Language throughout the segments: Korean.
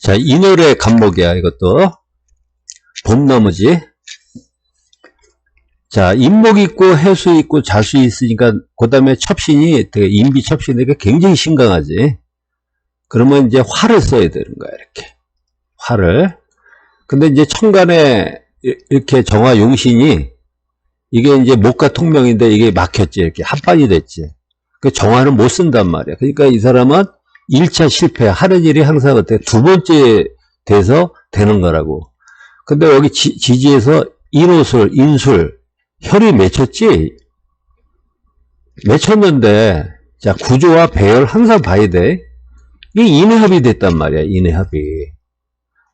자, 이 노래 간목이야, 이것도. 봄나무지. 자, 인목 있고 해수 있고 자수 있으니까, 그 다음에 첩신이 되게 인비 첩신에게 굉장히 신강하지. 그러면 이제 화를 써야 되는 거야, 이렇게. 화를. 근데 이제 천간에 이- 이렇게 정화 용신이 이게 이제 목과 통명인데 이게 막혔지, 이렇게 합반이 됐지. 그 정화는 못 쓴단 말이야. 그러니까 이 사람은 1차 실패, 하는 일이 항상 어때? 두 번째 돼서 되는 거라고. 근데 여기 지, 지지에서 인호술, 인술, 혈이 맺혔지? 맺혔는데, 자, 구조와 배열 항상 봐야 돼. 이게 인해합이 됐단 말이야, 인해합이.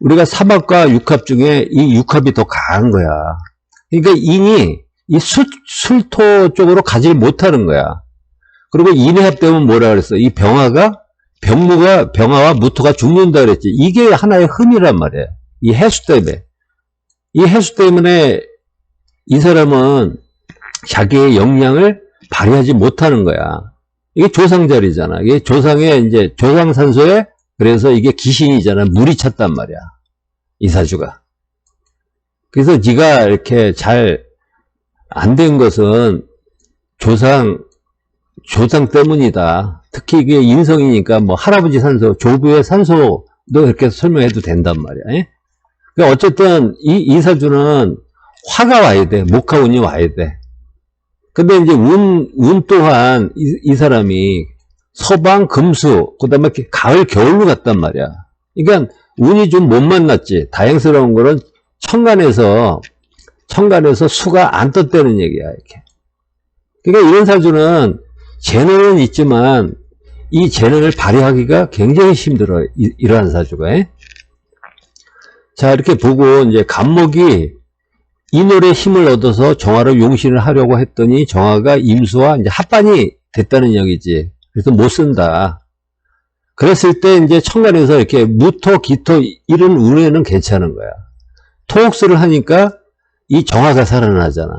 우리가 삼합과 육합 중에 이 육합이 더 강한 거야. 그러니까 인이 이 술, 술토 쪽으로 가지 못하는 거야. 그리고 인해합 되면 뭐라 그랬어? 이 병화가 병무가 병화와 무토가 죽는다 그랬지. 이게 하나의 흠이란 말이야. 이 해수 때문에. 이 해수 때문에 이 사람은 자기의 역량을 발휘하지 못하는 거야. 이게 조상 자리잖아. 이게 조상의 이제 조상 산소에 그래서 이게 귀신이잖아. 물이 찼단 말이야. 이 사주가. 그래서 네가 이렇게 잘 안 된 것은 조상 조상 때문이다. 특히 이게 인성이니까 뭐 할아버지 산소, 조부의 산소도 이렇게 설명해도 된단 말이야. 예? 그러니까 어쨌든 이, 이 사주는 화가 와야 돼. 목화 운이 와야 돼. 근데 이제 운, 운 또한 이, 이 사람이 서방, 금수, 그 다음에 가을, 겨울로 갔단 말이야. 그러니까 운이 좀 못 만났지. 다행스러운 거는 천간에서, 천간에서 수가 안 떴다는 얘기야, 이렇게. 그러니까 이런 사주는 재능은 있지만 이 재능을 발휘하기가 굉장히 힘들어. 이, 이러한 사주가. 예? 자, 이렇게 보고 이제 간목이 인월의 힘을 얻어서 정화로 용신을 하려고 했더니 정화가 임수와 이제 합반이 됐다는 얘기지. 그래서 못 쓴다. 그랬을 때 이제 천간에서 이렇게 무토, 기토 이런 운에는 괜찮은 거야. 토옥수를 하니까 이 정화가 살아나잖아.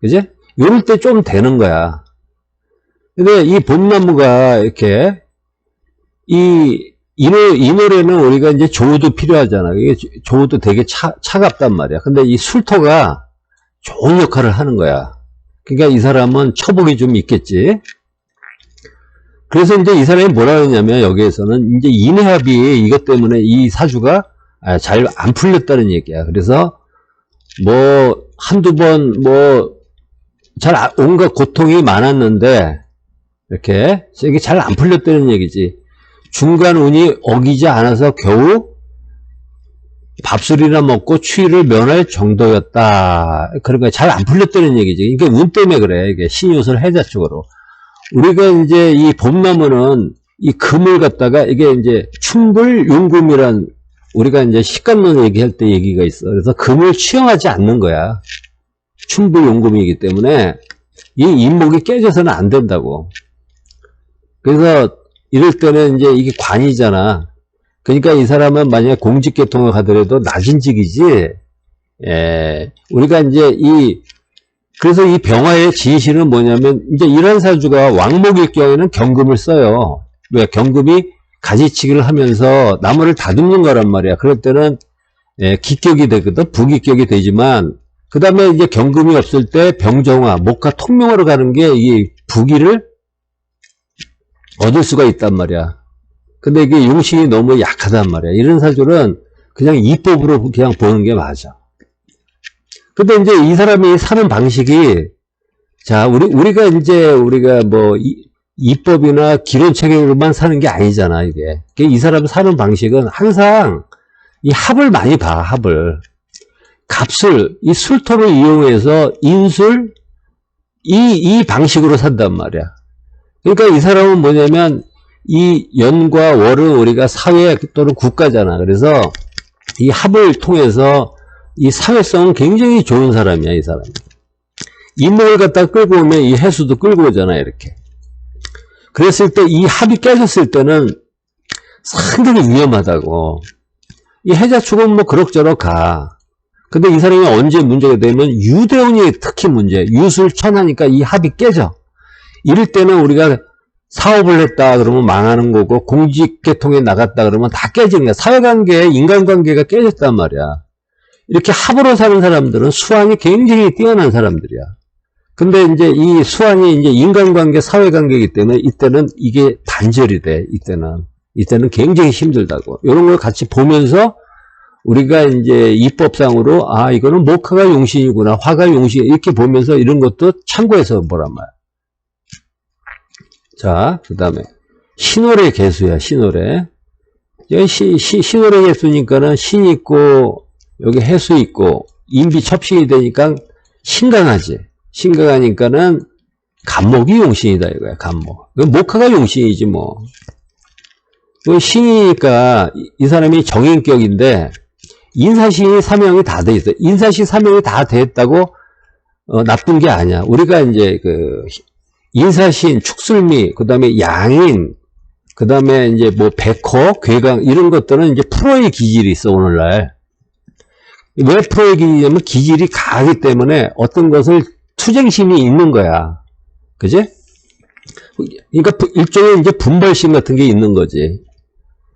그지? 이럴 때 좀 되는 거야. 근데 이 봄나무가 이렇게 이, 이, 노, 이 노래는 우리가 이제 조우도 필요하잖아. 이게 조- 조우도 되게 차, 차갑단 말이야. 근데 이 술토가 좋은 역할을 하는 거야. 그러니까 이 사람은 처복이 좀 있겠지. 그래서 이제 이 사람이 뭐라 그러냐면 여기에서는 이제 인해합이 이것 때문에 이 사주가 아, 잘안 풀렸다는 얘기야. 그래서 뭐 한두 번 뭐잘 아- 온갖 고통이 많았는데 이렇게 이게 잘 안 풀렸다는 얘기지. 중간 운이 어기지 않아서 겨우 밥술이나 먹고 추위를 면할 정도였다. 거야. 잘안 풀렸다는 얘기지. 이게 운 때문에 그래. 이게 신유술 해자 쪽으로. 우리가 이제 이 봄나무는 이 금을 갖다가 이게 이제 충불 용금이란 우리가 이제 식간론 얘기할 때 얘기가 있어. 그래서 금을 취용하지 않는 거야. 충불 용금이기 때문에 이 인목이 깨져서는 안 된다고. 그래서 이럴 때는 이제 이게 관이잖아. 그러니까 이 사람은 만약에 공직계통을 가더라도 낮은 직이지, 예, 우리가 이제 이, 그래서 이 병화의 진실은 뭐냐면, 이제 이런 사주가 왕목일 경우에는 경금을 써요. 왜? 경금이 가지치기를 하면서 나무를 다듬는 거란 말이야. 그럴 때는, 예, 기격이 되거든, 부기격이 되지만, 그 다음에 이제 경금이 없을 때 병정화, 목화 통명으로 가는 게 이 부기를 얻을 수가 있단 말이야. 근데 이게 용신이 너무 약하단 말이야. 이런 사주는 그냥 이법으로 그냥 보는 게 맞아. 근데 이제 이 사람이 사는 방식이, 자, 우리, 우리가 이제, 우리가 뭐, 이, 이법이나 기론 체계로만 사는 게 아니잖아, 이게. 이 사람 사는 방식은 항상 이 합을 많이 봐, 합을. 값을, 이 술토를 이용해서 인술, 이, 이 방식으로 산단 말이야. 그러니까 이 사람은 뭐냐면 이 연과 월은 우리가 사회 또는 국가잖아. 그래서 이 합을 통해서 이 사회성은 굉장히 좋은 사람이야, 이 사람. 인목을 갖다 끌고 오면 이 해수도 끌고 오잖아, 이렇게. 그랬을 때 이 합이 깨졌을 때는 상당히 위험하다고. 이 해자축은 뭐 그럭저럭 가. 근데 이 사람이 언제 문제가 되면 유대운이 특히 문제. 유술 천하니까 이 합이 깨져. 이럴 때는 우리가 사업을 했다 그러면 망하는 거고 공직 계통에 나갔다 그러면 다 깨지는 거야. 사회관계, 인간관계가 깨졌단 말이야. 이렇게 합으로 사는 사람들은 수완이 굉장히 뛰어난 사람들이야. 근데 이제 이 수완이 이제 인간관계, 사회관계이기 때문에 이때는 이게 단절이 돼. 이때는 이때는 굉장히 힘들다고. 이런 걸 같이 보면서 우리가 이제 입법상으로 아 이거는 목화가 용신이구나, 화가 용신 이렇게 보면서 이런 것도 참고해서 보란 말이야. 자, 그 다음에 신월의 개수야, 신월의. 여기 시, 시, 신월의 개수니까는 신 있고 여기 해수 있고 인비 첩신이 되니까 신강하지. 신강하니까는 간목이 용신이다 이거야, 간목. 목화가 용신이지 뭐. 그 신이니까 이- 이 사람이 정인격인데 인사신이 사명이 다 돼 있어. 인사신 사명이 다 됐다고 어, 나쁜 게 아니야. 우리가 이제 그 인사신, 축술미, 그 다음에 양인, 그 다음에 이제 뭐 백호, 괴강 이런 것들은 이제 프로의 기질이 있어 오늘날. 왜 프로의 기질이냐면 기질이 강하기 때문에 어떤 것을 투쟁심이 있는 거야. 그지? 그러니까 부- 일종의 이제 분발심 같은 게 있는 거지.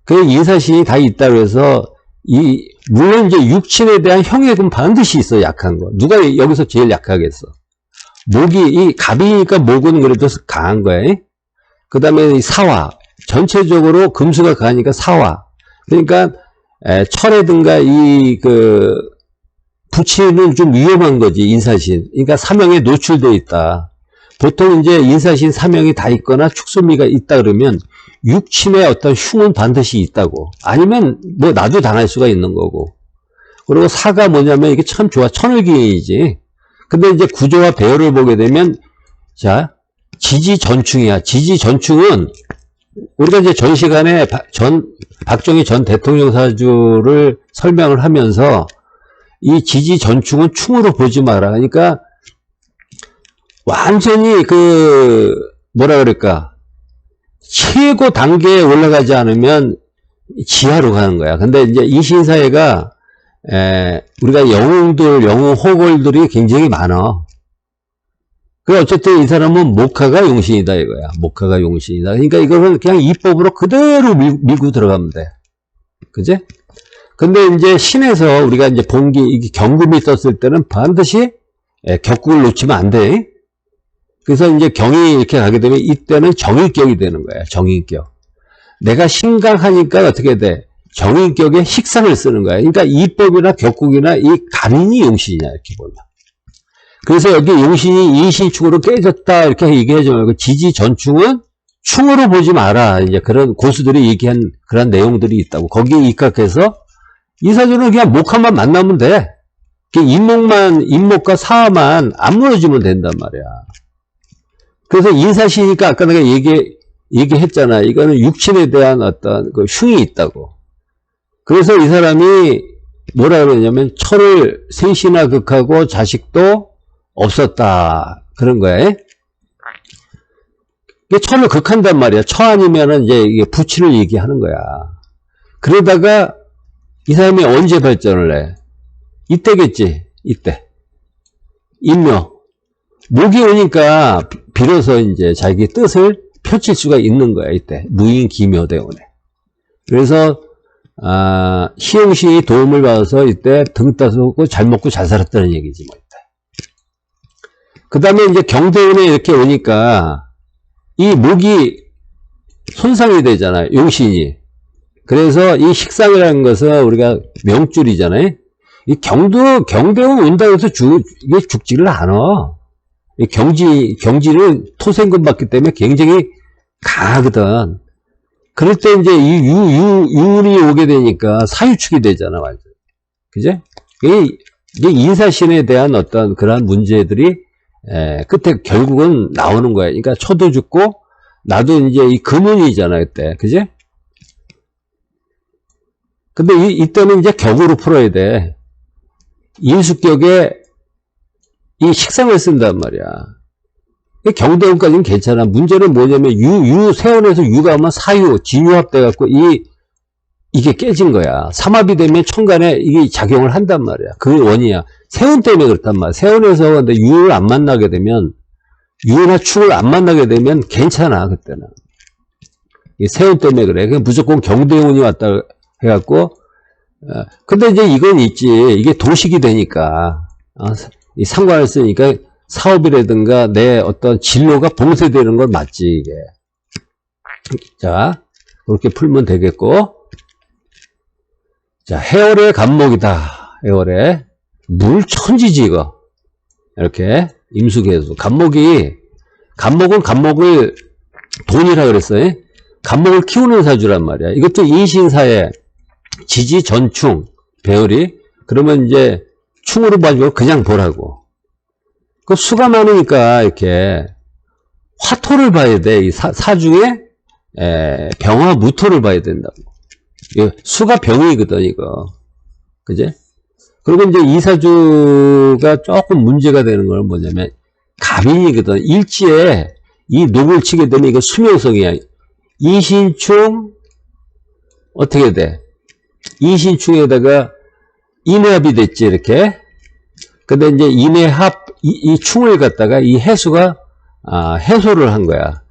그 인사신이 다 있다 그래서 이 물론 이제 육친에 대한 형액은 반드시 있어 약한 거. 누가 여기서 제일 약하겠어? 목이 이 갑이니까 목은 그래도 강한 거야. 그 다음에 사화 전체적으로 금수가 강하니까 사화. 그러니까 에, 철이든가 이 그 부치는 좀 위험한 거지 인사신. 그러니까 사명에 노출돼 있다. 보통 이제 인사신 사명이 다 있거나 축소미가 있다 그러면 육친의 어떤 흉은 반드시 있다고. 아니면 뭐 나도 당할 수가 있는 거고. 그리고 사가 뭐냐면 이게 참 좋아. 천을기이지. 근데 이제 구조와 배열을 보게 되면 자 지지 전충이야. 지지 전충은 우리가 이제 전 시간에 바- 전 박정희 전 대통령 사주를 설명을 하면서 이 지지 전충은 충으로 보지 마라. 그러니까 완전히 그 뭐라 그럴까 최고 단계에 올라가지 않으면 지하로 가는 거야. 근데 이제 이 신사회가 에, 우리가 영웅들, 영웅 호걸들이 굉장히 많아. 그 어쨌든 이 사람은 목화가 용신이다 이거야. 목화가 용신이다. 그러니까 이거는 그냥 이법으로 그대로 밀, 밀고 들어가면 돼. 그지? 근데 이제 신에서 우리가 이제 본기, 경금이 떴을 때는 반드시 에, 격국을 놓치면 안 돼. 그래서 이제 경이 이렇게 가게 되면 이때는 정인격이 되는 거야. 정인격. 내가 심각하니까 어떻게 돼? 정인격에 식상을 쓰는 거야. 그러니까 이법이나 격국이나 이 간인이 용신이냐 이렇게 보면. 그래서 여기 용신이 이신축으로 깨졌다 이렇게 얘기하지 말고 지지 전충은 충으로 보지 마라. 이제 그런 고수들이 얘기한 그런 내용들이 있다고. 거기에 입각해서 이 사주는 그냥 목화만 만나면 돼. 그 인목만 인목과 사화만 안 무너지면 된단 말이야. 그래서 인사시니까 아까 내가 얘기 얘기했잖아. 이거는 육친에 대한 어떤 그 흉이 있다고. 그래서 이 사람이 뭐라 그러냐면 철을 셋이나 극하고 자식도 없었다. 그런 거야. 이게 철을 극한단 말이야. 처 아니면은 이제 이게 부치를 얘기하는 거야. 그러다가 이 사람이 언제 발전을 해? 이때겠지. 이때. 인묘. 목이 오니까 비- 비로소 이제 자기 뜻을 펼칠 수가 있는 거야. 이때. 무인 기묘대원에. 그래서 아, 희용신이 도움을 받아서 이때 등 따서고 잘 먹고 잘 살았다는 얘기지, 뭐, 이때. 그 다음에 이제 경대운에 이렇게 오니까, 이 목이 손상이 되잖아요, 용신이. 그래서 이 식상이라는 것은 우리가 명줄이잖아요. 이 경도, 경대운 온다고 해서 죽, 이게 죽지를 않아. 이 경지, 경지는 토생금 받기 때문에 굉장히 강하거든. 그럴 때 이제 이 유, 유, 유운이 오게 되니까 사유축이 되잖아, 완전. 그제? 이게, 이게 인사신에 대한 어떤 그러한 문제들이, 에, 끝에 결국은 나오는 거야. 그러니까 초도 죽고, 나도 이제 이 금운이잖아, 그때. 그제? 근데 이, 이때는 이제 격으로 풀어야 돼. 인수격에 이 식상을 쓴단 말이야. 경대운까지는 괜찮아. 문제는 뭐냐면 유, 유, 세원에서 유가 오면 사유, 진유합 돼갖고 이, 이게 깨진 거야. 삼합이 되면 천간에 이게 작용을 한단 말이야. 그 원이야. 세운 때문에 그렇단 말이야. 세운에서 근데 유를 안 만나게 되면, 유나 축을 안 만나게 되면 괜찮아, 그때는. 이 세운 때문에 그래. 무조건 경대운이 왔다 해갖고, 어, 근데 이제 이건 있지. 이게 도식이 되니까, 어, 이 상관을 쓰니까 사업이라든가 내 어떤 진로가 봉쇄되는 건 맞지, 이게. 자, 그렇게 풀면 되겠고. 자, 해월의 간목이다. 해월의. 물 천지지, 이거. 이렇게. 임수계수. 간목이, 간목은 간목을 돈이라 그랬어요. 간목을 키우는 사주란 말이야. 이것도 인신사에 지지 전충, 배열이. 그러면 이제 충으로 봐주고 그냥 보라고. 그 수가 많으니까 이렇게 화토를 봐야 돼. 이 사, 사주에 에, 병화 무토를 봐야 된다고. 이거 수가 병이거든, 이거. 그제? 그리고 이제 이 사주가 조금 문제가 되는 건 뭐냐면, 갑인이거든. 일지에 이 녹을 치게 되면 이거 수명성이야. 이신충, 어떻게 돼? 이신충에다가 인해합이 됐지, 이렇게. 근데 이제 인해합, 이, 이 충을 갖다가 이 해수가, 아, 해소를 한 거야.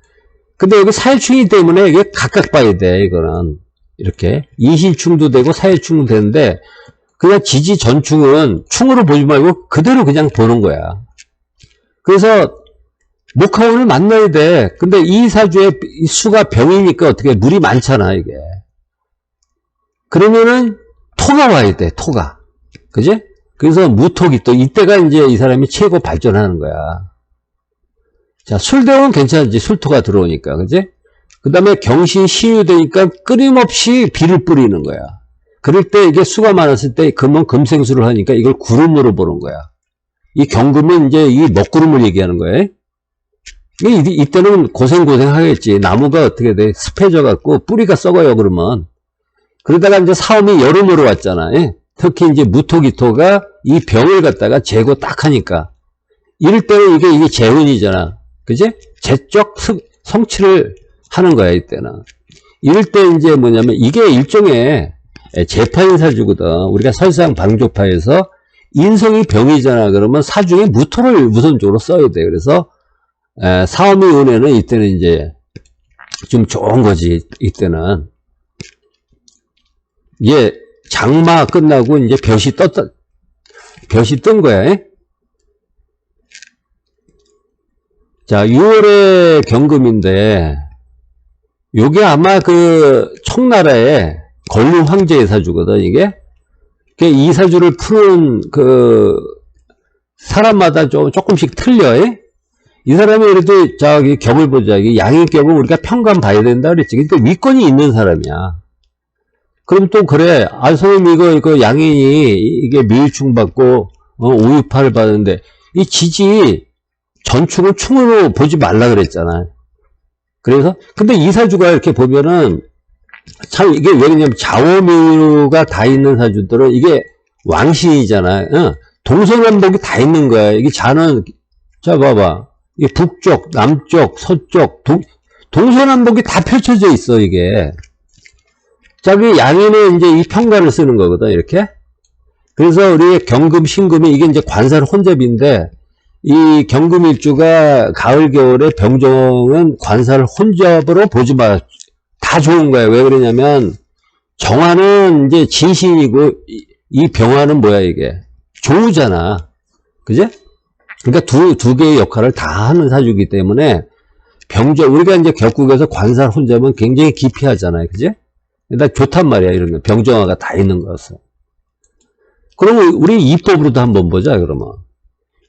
근데 여기 사회충이기 때문에 이게 각각 봐야 돼, 이거는. 이렇게. 이신충도 되고 사회충도 되는데, 그냥 지지 전충은 충으로 보지 말고 그대로 그냥 보는 거야. 그래서, 목화운을 만나야 돼. 근데 이 사주의 이 수가 병이니까 어떻게 물이 많잖아, 이게. 그러면은 토가 와야 돼, 토가. 그지? 그래서 무토기 또 이때가 이제 이 사람이 최고 발전하는 거야. 자, 술대원 괜찮지. 술토가 들어오니까. 그지? 그 다음에 경신 신유되니까 끊임없이 비를 뿌리는 거야. 그럴 때 이게 수가 많았을 때 금은 금생수를 하니까 이걸 구름으로 보는 거야. 이 경금은 이제 이 먹구름을 얘기하는 거예요. 이, 이때는 고생고생 하겠지. 나무가 어떻게 돼? 습해져 갖고 뿌리가 썩어요, 그러면. 그러다가 이제 사움이 여름으로 왔잖아. 요 특히 이제 무토기토가 이 병을 갖다가 제거 딱 하니까. 이럴 때는 이게, 이게 재운이잖아. 그지? 재적 성취를 하는 거야, 이때는. 이럴 때 이제 뭐냐면 이게 일종의 재파인 사주거든. 우리가 설상 방조파에서 인성이 병이잖아. 그러면 사중에 무토를 우선적으로 써야 돼. 그래서 사음이 은혜는 이때는 이제 좀 좋은 거지. 이때는. 이게 장마 끝나고 이제 볕이 떴다. 볕이 뜬 거야. 에? 자, 6월의 경금인데, 요게 아마 그 청나라의 걸루 황제의 사주거든, 이게. 이 사주를 푸는 그 사람마다 좀 조금씩 틀려. 에? 이 사람이 그래도 저기 격을 보자. 양의 격을 우리가 평간 봐야 된다 그랬지. 그러니까 위권이 있는 사람이야. 그럼 또 그래. 아, 선생님 이거, 이거 양인이 이게 미유충 받고, 어, 오유파를 받는데, 이 지지 전충을 충으로 보지 말라 그랬잖아. 그래서, 근데 이사주가 이렇게 보면은, 참 이게 왜 그러냐면 좌우묘가 다 있는 사주들은 이게 왕신이잖아. 어? 동서남북이 다 있는 거야. 이게 자는, 자, 봐봐. 이 북쪽, 남쪽, 서쪽, 동, 동서남북이 다 펼쳐져 있어, 이게. 자, 그 양인은 이제 이 평가를 쓰는 거거든, 이렇게. 그래서 우리 경금, 신금이 이게 이제 관살 혼잡인데, 이 경금 일주가 가을, 겨울에 병정은 관살 혼잡으로 보지 마. 다 좋은 거야. 왜 그러냐면, 정화는 이제 진신이고, 이 병화는 뭐야, 이게? 조우잖아. 그제? 그러니까 두, 두 개의 역할을 다 하는 사주기 때문에, 병정, 우리가 이제 격국에서 관살 혼잡은 굉장히 깊이 하잖아요. 그제? 나 좋단 말이야, 이런 거. 병정화가 다 있는 거였어. 그러면 우리 이법으로도 한번 보자, 그러면.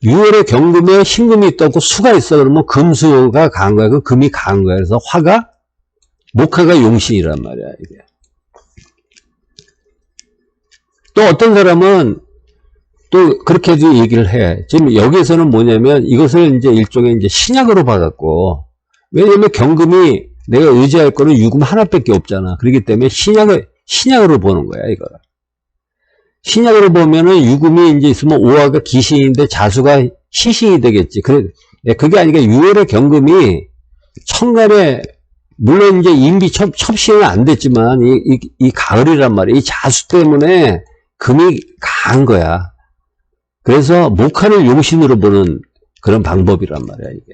6월에 경금에 신금이 있다고 수가 있어. 그러면 금수가 강한 거야. 그 금이 강한 거야. 그래서 화가, 목화가 용신이란 말이야, 이게. 또 어떤 사람은 또 그렇게도 얘기를 해. 지금 여기에서는 뭐냐면 이것을 이제 일종의 이제 신약으로 받았고, 왜냐면 경금이 내가 의지할 거는 유금 하나밖에 없잖아. 그렇기 때문에 신약을, 신약으로 보는 거야, 이거를. 신약으로 보면은 유금이 이제 있으면 오화가 기신인데 자수가 시신이 되겠지. 그래, 예, 그게 아니라 6월의 경금이 천간에, 물론 이제 인비 첩, 첩신은 안 됐지만, 이, 이, 이 가을이란 말이야. 이 자수 때문에 금이 강한 거야. 그래서 목화를 용신으로 보는 그런 방법이란 말이야, 이게.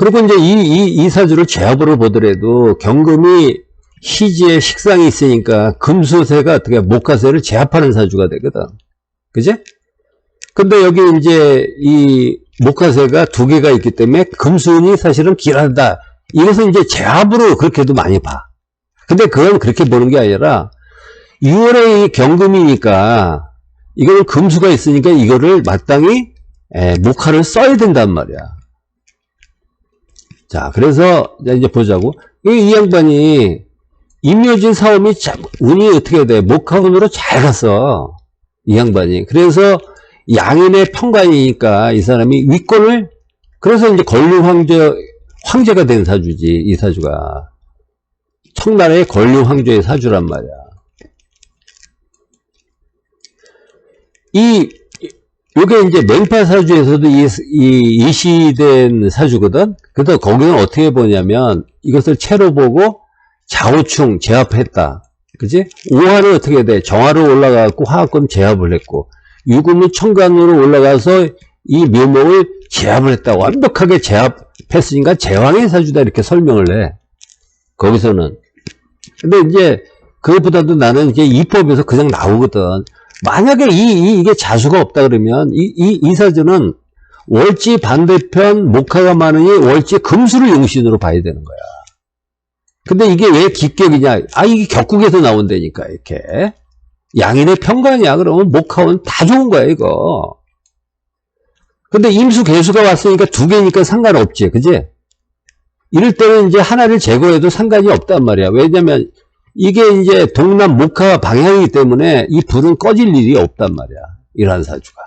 그리고 이제 이, 이, 이 사주를 제압으로 보더라도 경금이 희지의 식상이 있으니까 금수세가 어떻게 목화세를 제압하는 사주가 되거든. 그지? 근데 여기 이제 이 목화세가 두 개가 있기 때문에 금수운이 사실은 길하다. 이것은 이제 제압으로 그렇게도 많이 봐. 근데 그건 그렇게 보는 게 아니라 6월에 경금이니까 이거는 금수가 있으니까 이거를 마땅히 에, 목화를 써야 된단 말이야. 자, 그래서 이제 보자고. 이, 이 양반이 임묘진 사업이 참 운이 어떻게 돼? 목화운으로 잘 갔어. 이 양반이. 그래서 양인의 평관이니까 이 사람이 위권을 그래서 이제 권류 황제 황제가 된 사주지 이 사주가 청나라의 권류 황제의 사주란 말이야. 이 요게 이제 맹파 사주에서도 이, 이 이시된 사주거든. 그래서 거기는 어떻게 보냐면 이것을 채로 보고 좌우충 제압했다. 그지? 오화는 어떻게 돼? 정화로 올라가고 화학금 제압을 했고 유금은 청간으로 올라가서 이 묘목을 제압을 했다. 완벽하게 제압했으니까 제왕의 사주다 이렇게 설명을 해. 거기서는. 근데 이제 그것보다도 나는 이제 이법에서 그냥 나오거든. 만약에 이, 이, 게 자수가 없다 그러면 이, 이, 이 사주는 월지 반대편 목화가 많으니 월지 금수를 용신으로 봐야 되는 거야. 근데 이게 왜 기격이냐? 아, 이게 격국에서 나온다니까, 이렇게. 양인의 평관이야. 그러면 목화원 다 좋은 거야, 이거. 근데 임수 개수가 왔으니까 두 개니까 상관없지. 그지? 이럴 때는 이제 하나를 제거해도 상관이 없단 말이야. 왜냐면 이게 이제 동남 목화 방향이기 때문에 이 불은 꺼질 일이 없단 말이야. 이러한 사주가.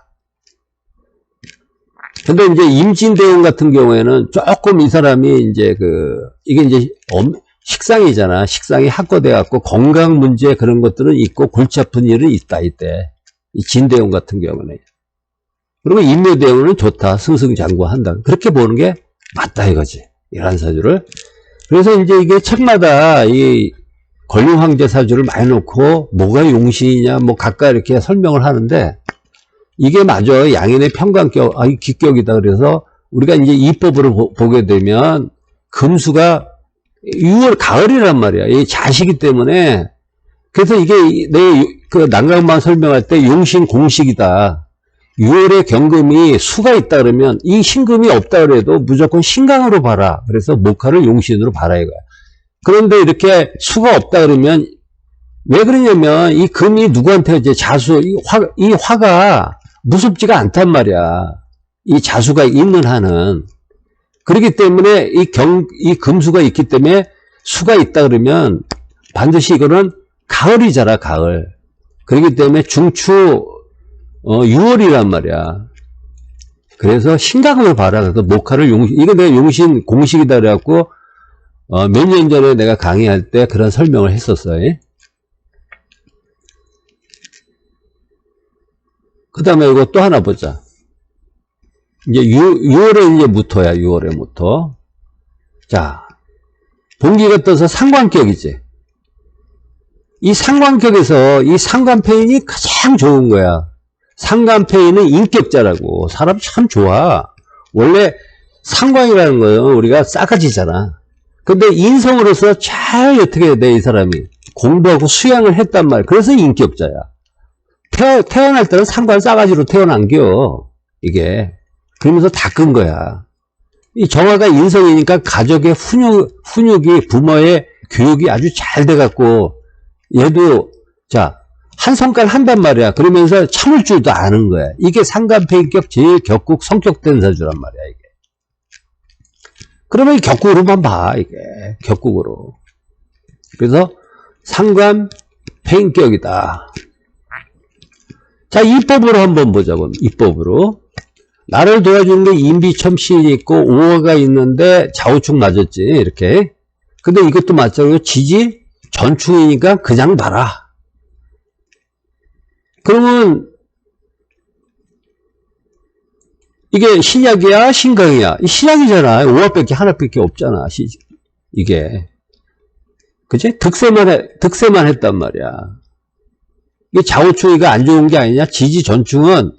근데 이제 임진대원 같은 경우에는 조금 이 사람이 이제 그, 이게 이제 엄, 식상이잖아. 식상이 확고돼 갖고 건강 문제 그런 것들은 있고 골치 아픈 일은 있다, 이때. 이 진대원 같은 경우는. 그리고 임묘대원은 좋다. 승승장구한다. 그렇게 보는 게 맞다 이거지. 이러한 사주를. 그래서 이제 이게 책마다 이 권룡 황제 사주를 많이 놓고 뭐가 용신이냐 뭐 각각 이렇게 설명을 하는데 이게 마저 양인의 평관격, 아, 기격이다. 그래서 우리가 이제 이법으로 보, 게 되면 금수가 6월 가을이란 말이야. 이 자식이 때문에 그래서 이게 내 그 난강만 설명할 때 용신 공식이다. 6월에 경금이 수가 있다 그러면 이 신금이 없다 그래도 무조건 신강으로 봐라. 그래서 목화를 용신으로 봐라 이거야. 그런데 이렇게 수가 없다 그러면 왜 그러냐면 이 금이 누구한테 이제 자수 이, 화, 이 화가 무섭지가 않단 말이야. 이 자수가 있는 한은 그렇기 때문에 이 경, 이 금수가 있기 때문에 수가 있다 그러면 반드시 이거는 가을이잖아, 가을. 그렇기 때문에 중추, 어, 6월이란 말이야. 그래서 신강을 봐라. 그래서 목화를 용신, 이거 내가 용신 공식이다 그래갖고, 어, 몇 년 전에 내가 강의할 때 그런 설명을 했었어요. 그 다음에 이거 또 하나 보자. 이제 6, 월에 이제 무토야, 6월에 무토. 자, 봉기가 떠서 상관격이지. 이 상관격에서 이 상관패인이 가장 좋은 거야. 상관패인은 인격자라고. 사람 참 좋아. 원래 상관이라는 거예요. 우리가 싸가지잖아. 근데 인성으로서 잘 어떻게 돼, 이 사람이. 공부하고 수양을 했단 말이야. 그래서 인격자야. 태어, 태어 날 때는 상관 싸가지로 태어난겨. 이게. 그러면서 다 끈 거야. 이 정화가 인성이니까 가족의 훈육, 훈육이 부모의 교육이 아주 잘 돼갖고 얘도 자, 한 성깔 한단 말이야. 그러면서 참을 줄도 아는 거야. 이게 상간폐인격 제일 격국 성격된 사주란 말이야, 이게. 그러면 격국으로만 봐, 이게. 격국으로. 그래서 상관 폐인격이다. 자, 이법으로 한번 보자고. 이법으로. 나를 도와주는 게 인비첨신이 있고 오어가 있는데 좌우축 맞았지 이렇게 근데 이것도 마찬가지로 지지 전축이니까 그냥 봐라 그러면 이게 신약이야 신강이야? 신약이잖아. 오화밖에 하나밖에 없잖아 이게. 그치? 득세만 해, 득세만 했단 말이야. 이게 좌우축이가 안 좋은 게 아니냐? 지지 전축은.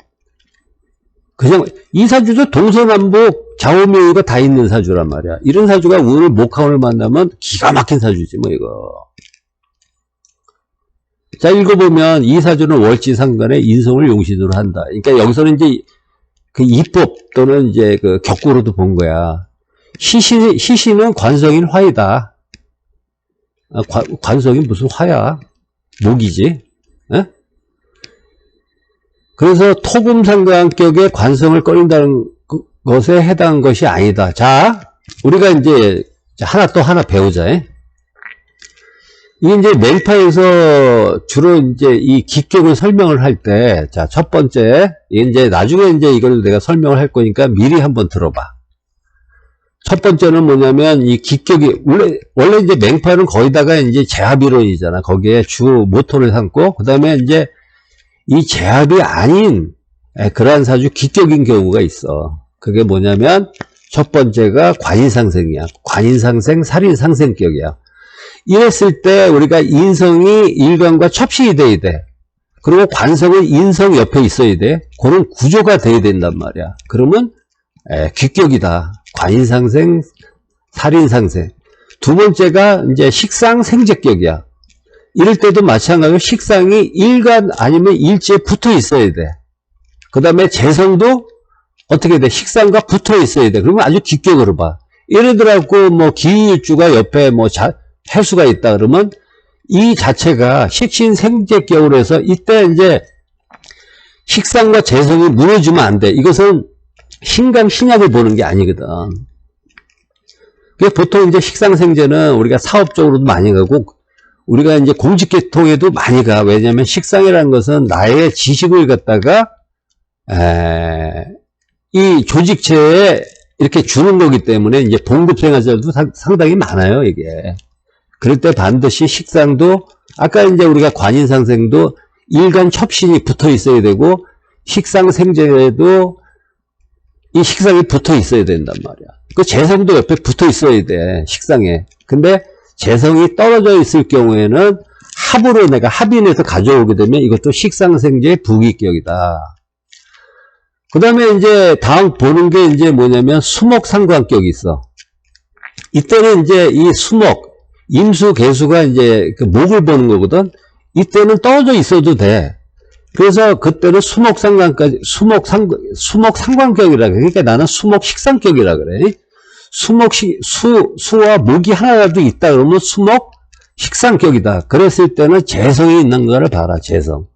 그냥 이 사주도 동서남북 좌우명이가 다 있는 사주란 말이야. 이런 사주가 오늘 목화원을 만나면 기가 막힌 사주지, 뭐, 이거. 자, 읽어보면 이 사주는 월지상간에 인성을 용신으로 한다. 그러니까 여기서는 이제 그 이법 또는 이제 그 격구로도 본 거야. 시시, 시시는 관성인 화이다. 아, 관, 관성이 무슨 화야? 목이지. 에? 그래서 토금상관격의 관성을 꺼린다는 그- 것에 해당한 것이 아니다. 자, 우리가 이제 하나 또 하나 배우자. 에? 이게 이제 맹파에서 주로 이제 이 기격을 설명을 할 때, 자, 첫 번째, 이제 나중에 이제 이걸 내가 설명을 할 거니까 미리 한번 들어봐. 첫 번째는 뭐냐면 이 기격이, 원래, 원래 이제 맹파는 거기다가 이제 제합이론이잖아. 거기에 주 모토를 삼고, 그 다음에 이제 이 제합이 아닌 에, 그러한 사주 기격인 경우가 있어. 그게 뭐냐면 첫 번째가 관인상생이야. 관인상생, 살인상생격이야. 이랬을 때 우리가 인성이 일간과 첩신이 돼야 돼. 그리고 관성은 인성 옆에 있어야 돼. 그런 구조가 돼야 된단 말이야. 그러면 에, 귀격이다. 관인상생, 살인상생. 두 번째가 이제 식상생제격이야. 이럴 때도 마찬가지로 식상이 일간 아니면 일지에 붙어 있어야 돼. 그 다음에 재성도 어떻게 돼? 식상과 붙어 있어야 돼. 그러면 아주 기격으로 봐. 예를 들어갖고 뭐 기일주가 옆에 뭐 자, 해수가 있다 그러면 이 자체가 식신 생제격으로 해서 이때 이제 식상과 재성이 무너지면 안 돼. 이것은 신강 신약을 보는 게 아니거든. 그게 보통 이제 식상생제는 우리가 사업적으로도 많이 가고 우리가 이제 공직계통에도 많이 가. 왜냐하면 식상이라는 것은 나의 지식을 갖다가 에, 이 조직체에 이렇게 주는 거기 때문에 이제 봉급생활자도 상- 상당히 많아요, 이게. 그럴 때 반드시 식상도 아까 이제 우리가 관인상생도 일간 첩신이 붙어 있어야 되고 식상생제에도 이 식상이 붙어 있어야 된단 말이야. 그 재성도 옆에 붙어 있어야 돼, 식상에. 근데 재성이 떨어져 있을 경우에는 합으로 내가 합인해서 가져오게 되면 이것도 식상생제의 부기격이다. 그 다음에 이제 다음 보는 게 이제 뭐냐면 수목상관격이 있어. 이때는 이제 이 수목, 임수, 개수가 이제 그 목을 보는 거거든. 이때는 떨어져 있어도 돼. 그래서 그때는 수목상관까지, 수목상, 수목상관격이라 그래. 그러니까 나는 수목식상격이라 그래. 수목식, 수, 수와 목이 하나라도 있다 그러면 수목 식상격이다. 그랬을 때는 재성이 있는 거를 봐라, 재성.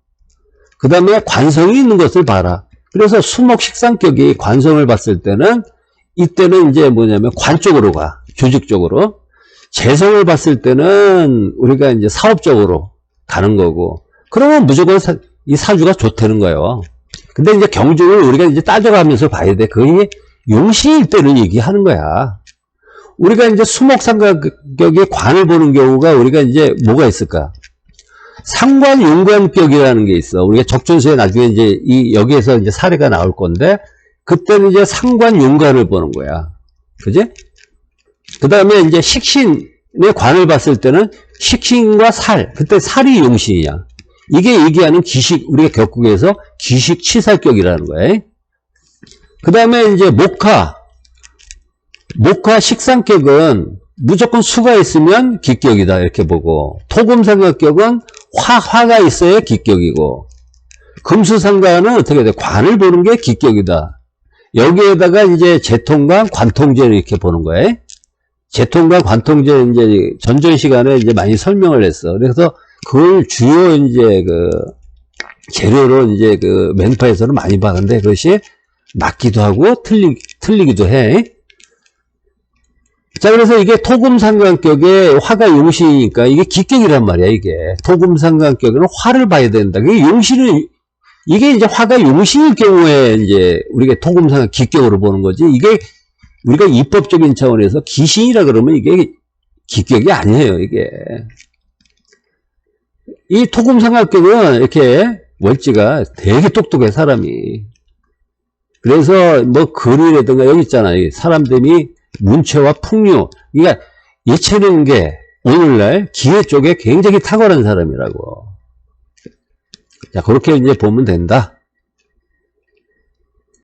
그 다음에 관성이 있는 것을 봐라. 그래서 수목 식상격이 관성을 봤을 때는 이때는 이제 뭐냐면 관 쪽으로 가. 조직적으로. 재성을 봤을 때는 우리가 이제 사업적으로 가는 거고. 그러면 무조건 사- 이 사주가 좋다는 거예요. 근데 이제 경중을 우리가 이제 따져가면서 봐야 돼. 그게 용신일 때를 얘기하는 거야. 우리가 이제 수목상관격의 관을 보는 경우가 우리가 이제 뭐가 있을까? 상관 용관격이라는 게 있어. 우리가 적존수에 나중에 이제 이 여기에서 이제 사례가 나올 건데 그때는 이제 상관 용관을 보는 거야. 그지? 그 다음에 이제 식신의 관을 봤을 때는 식신과 살, 그때 살이 용신이야. 이게 얘기하는 기식, 우리가 격국에서 기식 치살격이라는 거야. 그 다음에 이제 목화, 목화 식상격은 무조건 수가 있으면 기격이다 이렇게 보고 토금상각격은 화, 화가 있어야 기격이고 금수상가는 어떻게 돼? 관을 보는 게 기격이다. 여기에다가 이제 재통관, 관통제를 이렇게 보는 거예요. 재통관, 관통제 이제 전전 시간에 이제 많이 설명을 했어. 그래서 그걸 주요 이제 그 재료로 이제 그 맹파에서는 많이 봤는데 그것이 맞기도 하고 틀리, 틀리기도 해. 자, 그래서 이게 토금상관격에 화가 용신이니까 이게 기격이란 말이야, 이게. 토금상관격에는 화를 봐야 된다. 그게 용신은, 이게 이제 화가 용신일 경우에 이제 우리가 토금상관 기격으로 보는 거지. 이게 우리가 입법적인 차원에서 기신이라 그러면 이게 기격이 아니에요, 이게. 이 토금상관격은 이렇게 월지가 되게 똑똑해, 사람이. 그래서 뭐 글이라든가 여기 있잖아. 요 사람들이 문체와 풍류. 그러니까 예체능 게 오늘날 기회 쪽에 굉장히 탁월한 사람이라고. 자, 그렇게 이제 보면 된다.